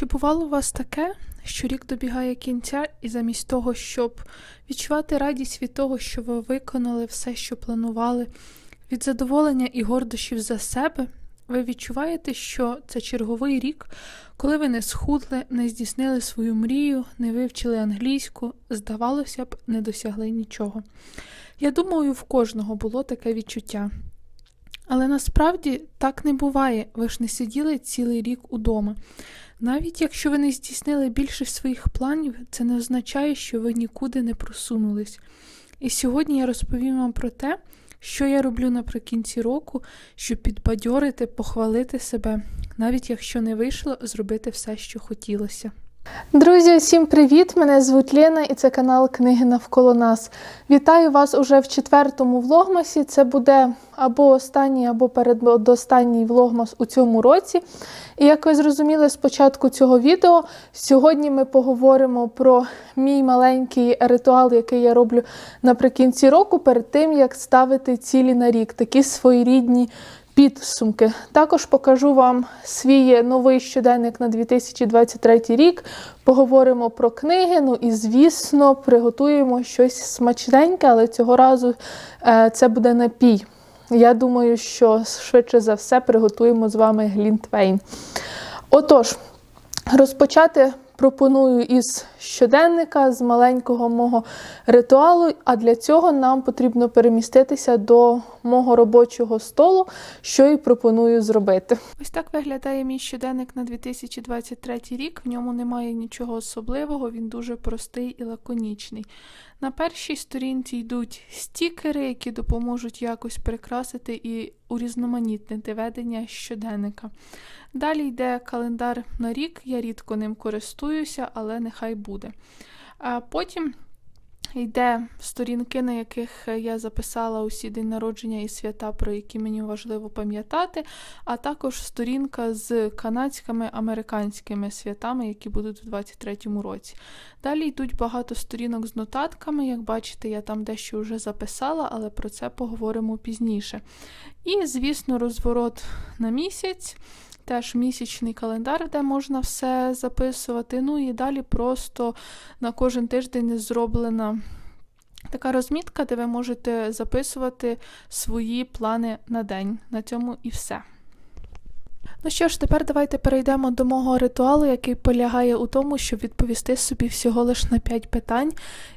Чи бувало у вас таке, що рік добігає кінця, і замість того, щоб відчувати радість від того, що ви виконали все, що планували, від задоволення і гордощів за себе, ви відчуваєте, що це черговий рік, коли ви не схудли, не здійснили свою мрію, не вивчили англійську, здавалося б, не досягли нічого. Я думаю, в кожного було таке відчуття. Але насправді так не буває, ви ж не сиділи цілий рік удома. Навіть якщо ви не здійснили більше своїх планів, це не означає, що ви нікуди не просунулись. І сьогодні я розповім вам про те, що я роблю наприкінці року, щоб підбадьорити, похвалити себе, навіть якщо не вийшло зробити все, що хотілося. Друзі, всім привіт! Мене звуть Лена і це канал Книги навколо нас. Вітаю вас уже в четвертому влогмасі. Це буде або останній, або передостанній влогмас у цьому році. І як ви зрозуміли з початку цього відео, сьогодні ми поговоримо про мій маленький ритуал, який я роблю наприкінці року, перед тим як ставити цілі на рік, такі своєрідні підсумки. Також покажу вам свій новий щоденник на 2023 рік. Поговоримо про книги. Ну і, звісно, приготуємо щось смачненьке, але цього разу е, це буде напій. Я думаю, що швидше за все приготуємо з вами Глінтвейн. Отож, розпочати пропоную із щоденника, з маленького мого ритуалу. А для цього нам потрібно переміститися до мого робочого столу, що і пропоную зробити. Ось так виглядає мій щоденник на 2023 рік. В ньому немає нічого особливого, він дуже простий і лаконічний. На першій сторінці йдуть стікери, які допоможуть якось прикрасити і урізноманітнити ведення щоденника. Далі йде календар на рік, я рідко ним користуюся, але нехай буде. А потім йде сторінки, на яких я записала усі день народження і свята, про які мені важливо пам'ятати, а також сторінка з канадськими американськими святами, які будуть у 2023 році. Далі йдуть багато сторінок з нотатками. Як бачите, я там дещо вже записала, але про це поговоримо пізніше. І, звісно, розворот на місяць теж місячний календар, де можна все записувати. Ну і далі просто на кожен тиждень зроблена. Така розмітка, де ви можете записувати свої плани на день. На цьому і все. Ну що ж, тепер давайте перейдемо до мого ритуалу, який полягає у тому, щоб відповісти собі всього лиш на 5 питань.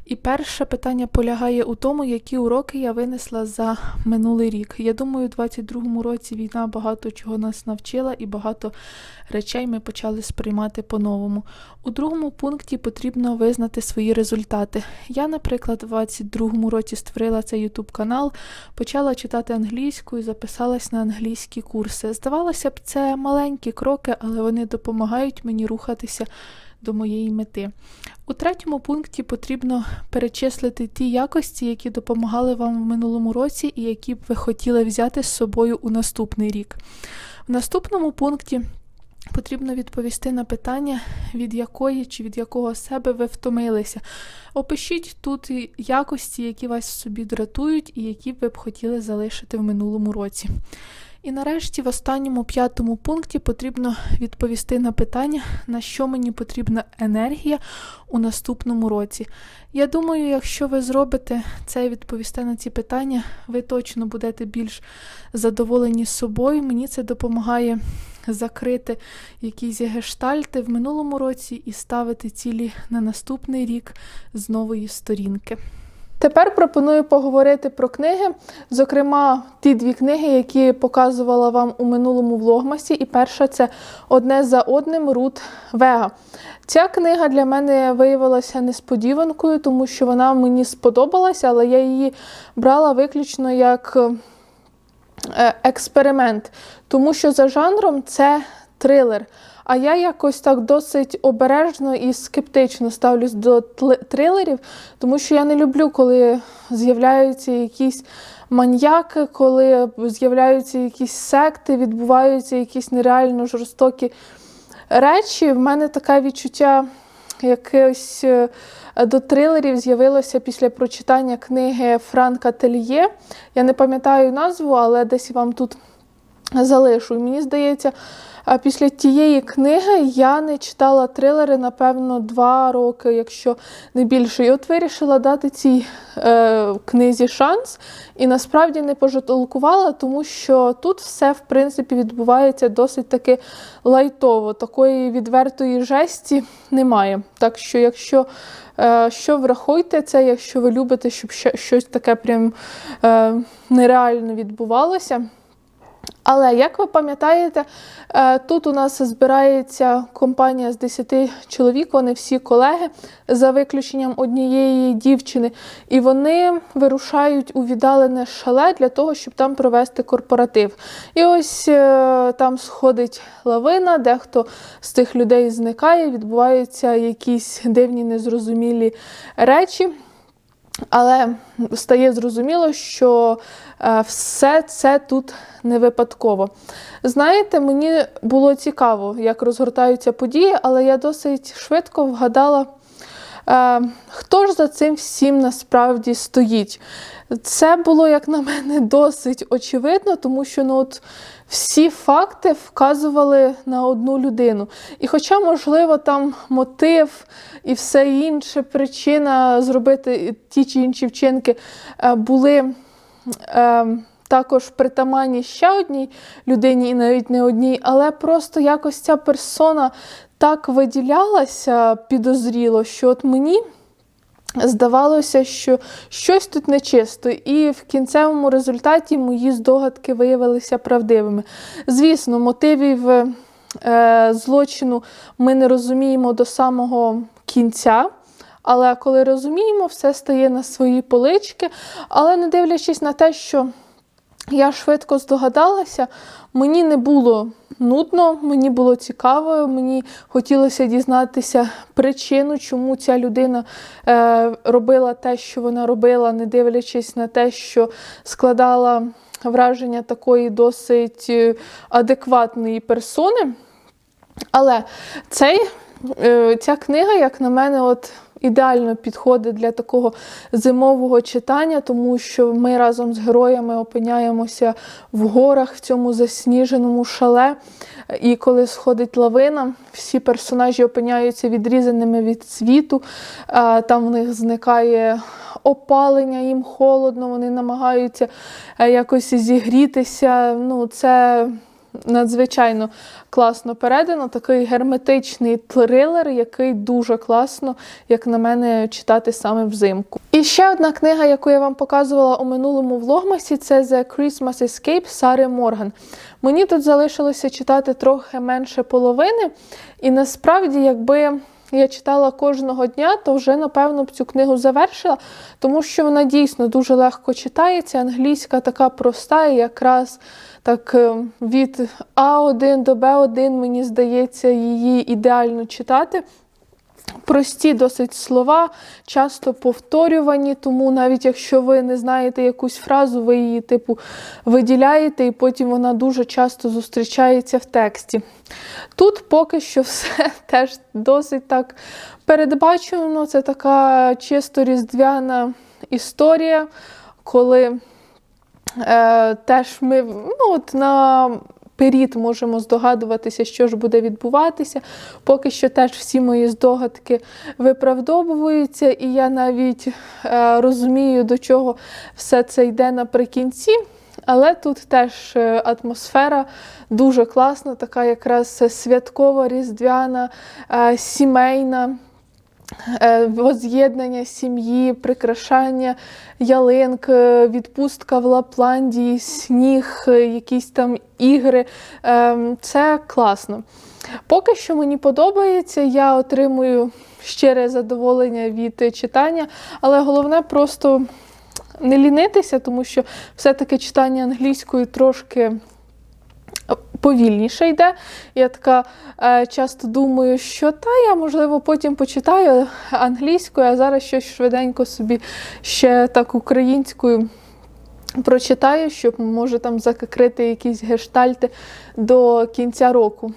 І перше питання полягає у тому, які уроки я винесла за минулий рік. Я думаю, у 22-му році війна багато чого нас навчила і багато речей ми почали сприймати по-новому. У другому пункті потрібно визнати свої результати. Я, наприклад, у 22-му році створила цей YouTube канал, почала читати англійську і записалась на англійські курси. Здавалося б, це маленькі кроки, але вони допомагають мені рухатися до моєї мети. У третьому пункті потрібно перечислити ті якості, які допомагали вам в минулому році і які б ви хотіли взяти з собою у наступний рік. В наступному пункті. Потрібно відповісти на питання, від якої чи від якого себе ви втомилися. Опишіть тут якості, які вас собі дратують, і які б ви б хотіли залишити в минулому році. І нарешті, в останньому п'ятому пункті потрібно відповісти на питання, на що мені потрібна енергія у наступному році. Я думаю, якщо ви зробите це і відповісте на ці питання, ви точно будете більш задоволені собою. Мені це допомагає закрити якісь гештальти в минулому році і ставити цілі на наступний рік з нової сторінки. Тепер пропоную поговорити про книги, зокрема, ті дві книги, які показувала вам у минулому влогмасі. І перша це одне за одним Рут Вега. Ця книга для мене виявилася несподіванкою, тому що вона мені сподобалася, але я її брала виключно як е, експеримент, тому що за жанром це трилер. А я якось так досить обережно і скептично ставлюсь до трилерів, тому що я не люблю, коли з'являються якісь маньяки, коли з'являються якісь секти, відбуваються якісь нереально жорстокі речі. В мене таке відчуття якось е, до трилерів з'явилося після прочитання книги Франка Тельє. Я не пам'ятаю назву, але десь вам тут залишу. Мені здається, після тієї книги я не читала трилери, напевно, два роки, якщо не більше. І от вирішила дати цій е, книзі шанс. І насправді не пожалкувала, тому що тут все, в принципі, відбувається досить таки лайтово. Такої відвертої жесті немає. Так що, якщо е, що врахуйте це, якщо ви любите, щоб щось таке прям е, нереально відбувалося. Але як ви пам'ятаєте, е, тут у нас збирається компанія з 10 чоловік, вони всі колеги, за виключенням однієї дівчини, і вони вирушають у віддалене шале для того, щоб там провести корпоратив. І ось е, там сходить лавина, дехто з тих людей зникає, відбуваються якісь дивні незрозумілі речі. Але стає зрозуміло, що е, все це тут не випадково. Знаєте, мені було цікаво, як розгортаються події, але я досить швидко вгадала, хто ж за цим всім насправді стоїть. Це було, як на мене, досить очевидно, тому що ну, от, всі факти вказували на одну людину. І хоча, можливо, там мотив і все інше, причина зробити ті чи інші вчинки е, були. е, Також притаманні ще одній людині, і навіть не одній, але просто якось ця персона так виділялася підозріло, що от мені здавалося, що щось тут нечисто, і в кінцевому результаті мої здогадки виявилися правдивими. Звісно, мотивів е, злочину ми не розуміємо до самого кінця. Але коли розуміємо, все стає на свої полички. Але не дивлячись на те, що я швидко здогадалася, мені не було нудно, мені було цікаво, мені хотілося дізнатися причину, чому ця людина е, робила те, що вона робила, не дивлячись на те, що складала враження такої досить е, адекватної персони. Але цей, ця книга, як на мене, от ідеально підходить для такого зимового читання, тому що ми разом з героями опиняємося в горах в цьому засніженому шале. І коли сходить лавина, всі персонажі опиняються відрізаними від світу. Там в них зникає опалення, їм холодно, вони намагаються е, якось зігрітися. Ну, це надзвичайно класно передано. Такий герметичний трилер, який дуже класно, як на мене, читати саме взимку. І ще одна книга, яку я вам показувала у минулому влогмасі, це The Christmas Escape Сари Морган. Мені тут залишилося читати трохи менше половини, і насправді, якби. Я читала кожного дня, то вже напевно б цю книгу завершила, тому що вона дійсно дуже легко читається. Англійська така проста, і якраз так е, від А1 до Б1, мені здається, її ідеально читати. Прості досить слова, часто повторювані, тому навіть якщо ви не знаєте якусь фразу, ви її типу виділяєте, і потім вона дуже часто зустрічається в тексті. Тут поки що все теж досить так передбачено. Це така чисто різдвяна історія, коли е, теж ми ну, от на перід можемо здогадуватися, що ж буде відбуватися. Поки що теж всі мої здогадки виправдовуються, і я навіть е, розумію, до чого все це йде наприкінці. Але тут теж е, атмосфера дуже класна, така якраз святкова, різдвяна, е, сімейна. Е, Воз'єднання сім'ї, прикрашання ялинк, е, відпустка в Лапландії, сніг, е, якісь там ігри. Це класно. Поки що мені подобається, я отримую щире задоволення від читання, але головне просто не лінитися, тому що все-таки читання англійською трошки повільніше йде. Я така е, часто думаю, що та я, можливо, потім почитаю англійською, а зараз щось швиденько собі ще так українською. Прочитаю, щоб може там закрити якісь гештальти до кінця року.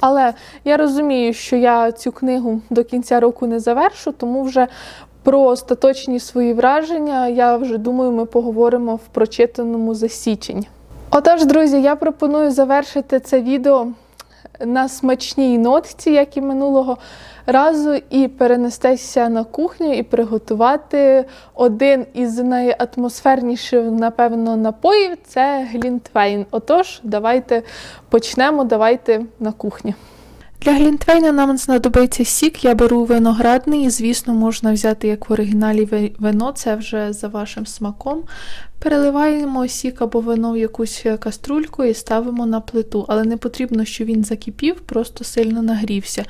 Але я розумію, що я цю книгу до кінця року не завершу, тому вже про остаточні свої враження я вже думаю, ми поговоримо в прочитаному за січень. Отож, друзі, я пропоную завершити це відео на смачній нотці, як і минулого разу, і перенестися на кухню і приготувати один із найатмосферніших, напевно, напоїв це глінтвейн. Отож, давайте почнемо, давайте на кухні. Для глінтвейна нам знадобиться сік. Я беру виноградний. Звісно, можна взяти як в оригіналі вино, це вже за вашим смаком. Переливаємо сік або вино в якусь каструльку і ставимо на плиту, але не потрібно, щоб він закипів, просто сильно нагрівся.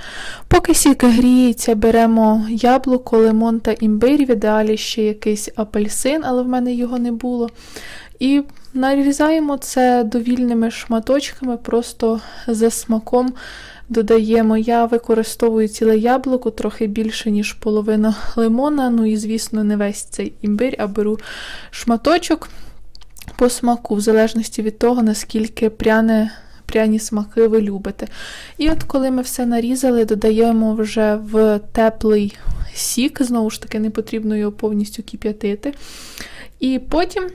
Поки сік гріється, беремо яблуко, лимон та імбир, в ідеалі ще якийсь апельсин, але в мене його не було. І нарізаємо це довільними шматочками, просто за смаком додаємо. Я використовую ціле яблуко, трохи більше, ніж половина лимона. Ну і, звісно, не весь цей імбир, а беру шматочок по смаку, в залежності від того, наскільки пряне. Пряні смаки ви любите. І от коли ми все нарізали, додаємо вже в теплий сік, знову ж таки, не потрібно його повністю кип'ятити. І потім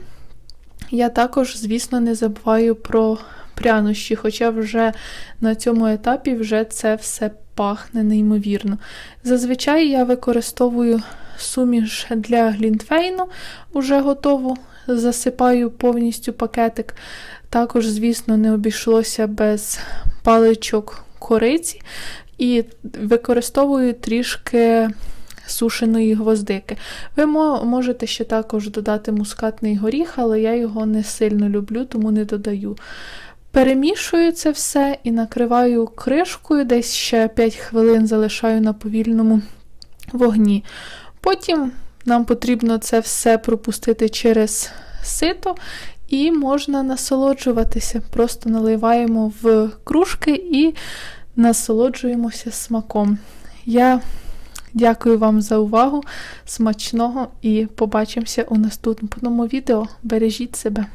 я також, звісно, не забуваю про прянощі, хоча вже на цьому етапі вже це все пахне неймовірно. Зазвичай я використовую суміш для глінтвейну, уже готову, засипаю повністю пакетик. Також, звісно, не обійшлося без паличок кориці і використовую трішки сушеної гвоздики. Ви можете ще також додати мускатний горіх, але я його не сильно люблю, тому не додаю. Перемішую це все і накриваю кришкою, десь ще 5 хвилин залишаю на повільному вогні. Потім нам потрібно це все пропустити через сито і можна насолоджуватися. Просто наливаємо в кружки і насолоджуємося смаком. Я дякую вам за увагу, смачного і побачимося у наступному відео. Бережіть себе!